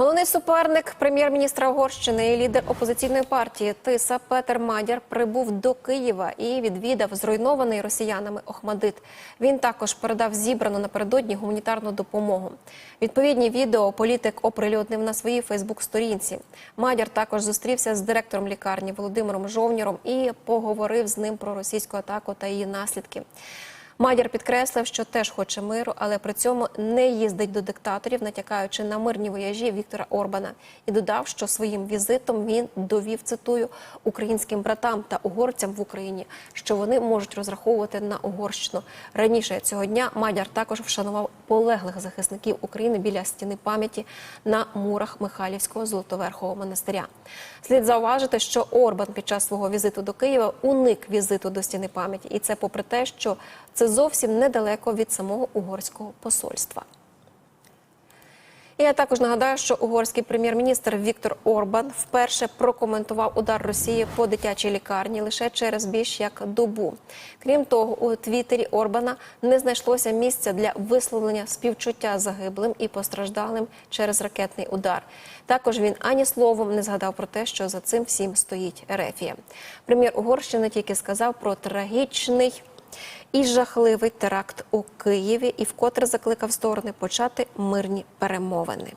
Головний суперник прем'єр-міністра Угорщини і лідер опозиційної партії Тиса Петер Мадяр прибув до Києва і відвідав зруйнований росіянами Охмадит. Він також передав зібрану напередодні гуманітарну допомогу. Відповідні відео політик оприлюднив на своїй Фейсбук-сторінці. Мадяр також зустрівся з директором лікарні Володимиром Жовніром і поговорив з ним про російську атаку та її наслідки. Мадяр підкреслив, що теж хоче миру, але при цьому не їздить до диктаторів, натякаючи на мирні вояжі Віктора Орбана, і додав, що своїм візитом він довів цитую українським братам та угорцям в Україні, що вони можуть розраховувати на Угорщину. Раніше цього дня Мадяр також вшанував полеглих захисників України біля стіни пам'яті на мурах Михайлівського золотоверхового монастиря. Слід зауважити, що Орбан під час свого візиту до Києва уник візиту до стіни пам'яті, і це попри те, що це зовсім недалеко від самого угорського посольства. Я також нагадаю, що угорський прем'єр-міністр Віктор Орбан вперше прокоментував удар Росії по дитячій лікарні лише через більш як добу. Крім того, у твіттері Орбана не знайшлося місця для висловлення співчуття загиблим і постраждалим через ракетний удар. Також він ані словом не згадав про те, що за цим всім стоїть Ерефія. Прем'єр Угорщини тільки сказав про трагічний і жахливий теракт у Києві і вкотре закликав сторони почати мирні перемовини.